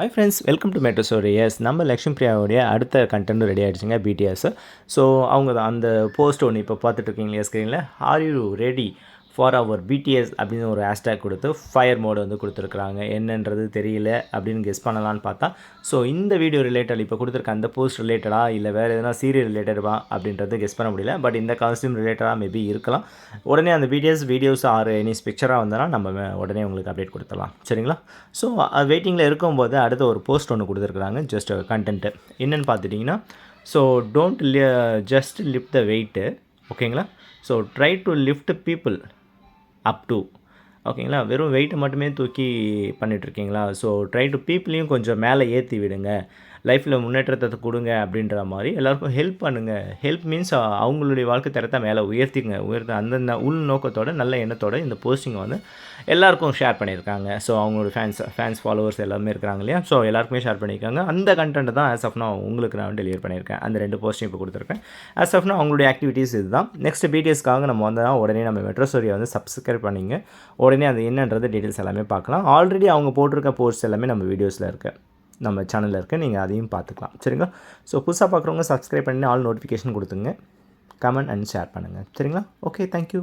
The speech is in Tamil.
Hi friends welcome to Metro Story yes நம்ம லக்ஷ்மி பிரியாவுடைய அடுத்த கண்டென்ட் ரெடி ஆகிடுச்சுங்க பிடிஎஸ் ஸோ அவங்க தான் அந்த போஸ்ட் ஒன்று இப்போ பார்த்துட்டு இருக்கீங்களா ஸ்க்ரீனில் are you ready for our BTS அப்படின்னு ஒரு ஹேஷ்டேக் கொடுத்து ஃபயர் மோடு வந்து கொடுத்துருக்குறாங்க. என்னன்றது தெரியல அப்படின்னு கெஸ் பண்ணலான்னு பார்த்தா ஸோ இந்த வீடியோ ரிலேட்டட் இப்போ கொடுத்துருக்க அந்த போஸ்ட் ரிலேட்டடாக இல்லை வேறு எதனா சீரியல் ரிலேட்டடா அப்படின்றது கெஸ் பண்ண முடியல. பட் இந்த காஸ்டியூம் ரிலேட்டடாக மேபி இருக்கலாம். உடனே அந்த பிடிஎஸ் வீடியோஸ் ஆர் எனிஸ் பிக்சராக வந்தனா நம்ம உடனே உங்களுக்கு அப்டேட் கொடுத்துடலாம். சரிங்களா? ஸோ வெயிட்டிங்கில் இருக்கும்போது அடுத்த ஒரு போஸ்ட் ஒன்று கொடுத்துருக்குறாங்க. ஜஸ்ட் கண்டென்ட்டு என்னென்னு பார்த்துட்டிங்கன்னா so don't just lift the weight ஓகேங்களா? So try to lift people up to ஓகேங்களா வெறும் வெயிட்டை மட்டுமே தூக்கி பண்ணிகிட்ருக்கீங்களா ஸோ ட்ரை டு பீப்புளையும் கொஞ்சம் மேலே ஏற்றி விடுங்க. லைஃப்பில் முன்னேற்றத்தை கொடுங்க அப்படின்ற மாதிரி எல்லாருக்கும் ஹெல்ப் பண்ணுங்கள் ஹெல்ப் மீன்ஸ் அவங்களுடைய வாழ்க்கை தரத்தை மேலே உயர்த்திங்க. உயர்த்த அந்தந்த உள் நோக்கத்தோட நல்ல எண்ணத்தோட இந்த போஸ்டிங்கை வந்து எல்லாருக்கும் ஷேர் பண்ணியிருக்காங்க. ஸோ அவங்களோட ஃபேன்ஸ் ஃபேன்ஸ் ஃபாலோவர்ஸ் எல்லாமே இருக்கிறாங்க இல்லையா? ஸோ எல்லாருக்குமே ஷேர் பண்ணியிருக்காங்க. அந்த கண்டென்ட் தான் ஆஸ் ஆஃப் நான் உங்களுக்கு நான் டெலிவர் பண்ணியிருக்கேன். அந்த ரெண்டு போஸ்ட்டும் இப்போ கொடுத்துருக்கேன். ஆஸ் ஆஃப் நான் அவங்களுடைய ஆக்டிவிட்டீஸ் இதுதான். நெக்ஸ்ட் பிடிஎஸ்க்காக நம்ம வந்தால் உடனே நம்ம மெட்ரோசோரியை வந்து சப்ஸ்கிரைப் பண்ணிங்க. உடனே அது என்னன்றது டீட்டெயில்ஸ் எல்லாமே பார்க்கலாம். ஆல்ரெடி அவங்க போட்டிருக்க போஸ்ட் எல்லாமே நம்ம வீடியோஸில் இருக்குது நம்ம சேனலில் இருக்குது நீங்கள் அதையும் பார்த்துக்கலாம். சரிங்களா? ஸோ புதுசாக பார்க்குறவங்க சப்ஸ்கிரைப் பண்ணி ஆல் நோட்டிஃபிகேஷன் கொடுத்துங்க கமெண்ட் அண்ட் ஷேர் பண்ணுங்கள் சரிங்களா? Okay thank you